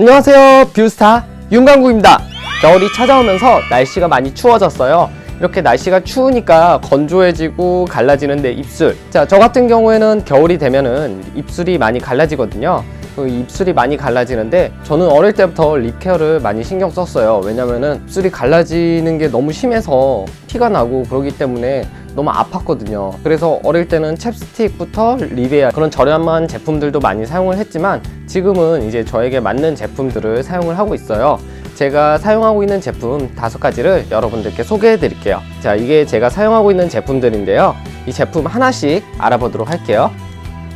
안녕하세요. 뷰스타 윤광국입니다. 겨울이 찾아오면서 날씨가 많이 추워졌어요. 이렇게 날씨가 추우니까 건조해지고 갈라지는데 입술. 자 저 같은 경우에는 겨울이 되면은 입술이 많이 갈라지거든요 그 입술이 많이 갈라지는데 저는 어릴 때부터 립 케어를 많이 신경 썼어요 왜냐면은 입술이 갈라지는 게 너무 심해서 피가 나고 그러기 때문에 너무 아팠거든요. 그래서 어릴 때는 챕스틱부터 리베아 그런 저렴한 제품들도 많이 사용을 했지만 지금은 이제 저에게 맞는 제품들을 사용을 하고 있어요. 제가 사용하고 있는 제품 다섯 가지를 여러분들께 소개해 드릴게요. 자, 이게 제가 사용하고 있는 제품들인데요. 이 제품 하나씩 알아보도록 할게요.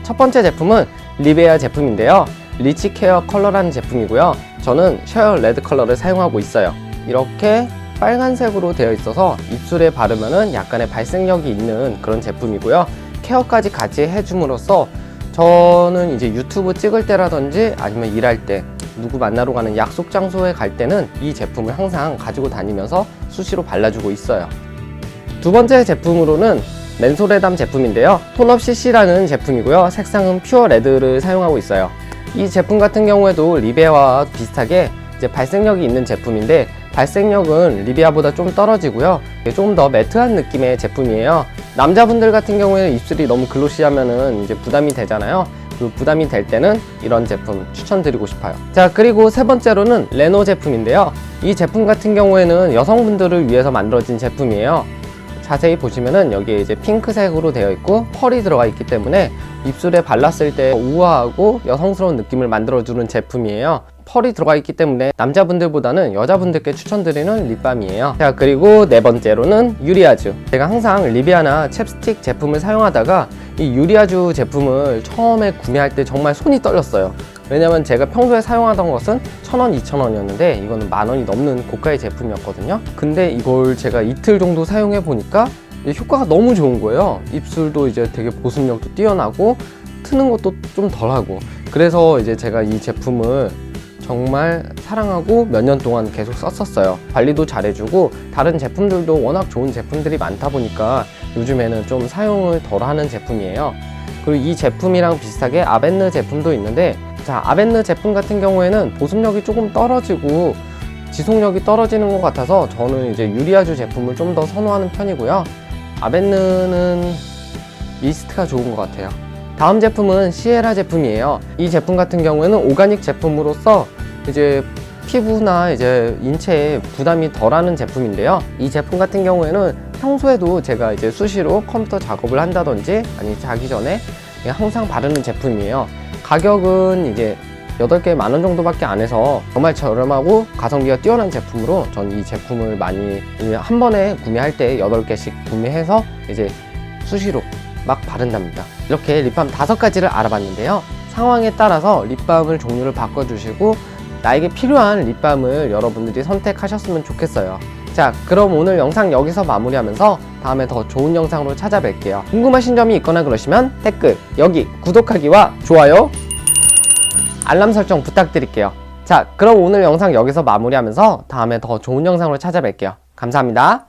첫 번째 제품은 리베아 제품인데요. 리치 케어 컬러라는 제품이고요. 저는 쉐어 레드 컬러를 사용하고 있어요. 이렇게 빨간색으로 되어 있어서 입술에 바르면은 약간의 발색력이 있는 그런 제품이고요. 케어까지 같이 해줌으로써 저는 이제 유튜브 찍을 때라든지 아니면 일할 때 누구 만나러 가는 약속 장소에 갈 때는 이 제품을 항상 가지고 다니면서 수시로 발라주고 있어요. 두 번째 제품으로는 맨소레담 제품인데요. 톤업 CC라는 제품이고요. 색상은 퓨어 레드를 사용하고 있어요. 이 제품 같은 경우에도 리베아와 비슷하게 이제 발색력이 있는 제품인데 발색력은 리비아보다 좀 떨어지고요. 좀 더 매트한 느낌의 제품이에요. 남자분들 같은 경우에는 입술이 너무 글로시하면은 이제 부담이 되잖아요. 그 부담이 될 때는 이런 제품 추천드리고 싶어요. 자, 그리고 세 번째로는 레노 제품인데요. 이 제품 같은 경우에는 여성분들을 위해서 만들어진 제품이에요. 자세히 보시면은 여기에 이제 핑크색으로 되어 있고 펄이 들어가 있기 때문에 입술에 발랐을 때 우아하고 여성스러운 느낌을 만들어주는 제품이에요. 펄이 들어가 있기 때문에 남자분들보다는 여자분들께 추천드리는 립밤이에요. 자, 그리고 네 번째로는 유리아주. 제가 항상 리비아나 챕스틱 제품을 사용하다가 이 유리아주 제품을 처음에 구매할 때 정말 손이 떨렸어요. 왜냐면 제가 평소에 사용하던 것은 천원, 이천 원이었는데 이거는 만 원이 넘는 고가의 제품이었거든요. 근데 이걸 제가 이틀 정도 사용해 보니까 효과가 너무 좋은 거예요. 입술도 이제 되게 보습력도 뛰어나고 트는 것도 좀 덜하고 그래서 이제 제가 이 제품을 정말 사랑하고 몇 년 동안 계속 썼었어요. 관리도 잘해주고 다른 제품들도 워낙 좋은 제품들이 많다 보니까 요즘에는 좀 사용을 덜 하는 제품이에요. 그리고 이 제품이랑 비슷하게 아벤느 제품도 있는데 자 아벤느 제품 같은 경우에는 보습력이 조금 떨어지고 지속력이 떨어지는 것 같아서 저는 이제 유리아주 제품을 좀 더 선호하는 편이고요. 아벤느는 미스트가 좋은 것 같아요. 다음 제품은 시에라 제품이에요. 이 제품 같은 경우에는 오가닉 제품으로서 이제 피부나 이제 인체에 부담이 덜하는 제품인데요. 이 제품 같은 경우에는 평소에도 제가 이제 수시로 컴퓨터 작업을 한다든지 아니 자기 전에 항상 바르는 제품이에요. 가격은 이제 8개 만원 정도밖에 안 해서 정말 저렴하고 가성비가 뛰어난 제품으로 전 이 제품을 많이 한 번에 구매할 때 8개씩 구매해서 이제 수시로 막 바른답니다. 이렇게 립밤 다섯 가지를 알아봤는데요. 상황에 따라서 립밤을 종류를 바꿔주시고 나에게 필요한 립밤을 여러분들이 선택하셨으면 좋겠어요. 자, 그럼 오늘 영상 여기서 마무리하면서 다음에 더 좋은 영상으로 찾아뵐게요. 궁금하신 점이 있거나 그러시면 댓글, 여기 구독하기와 좋아요, 알람 설정 부탁드릴게요. 자, 그럼 오늘 영상 여기서 마무리하면서 다음에 더 좋은 영상으로 찾아뵐게요. 감사합니다.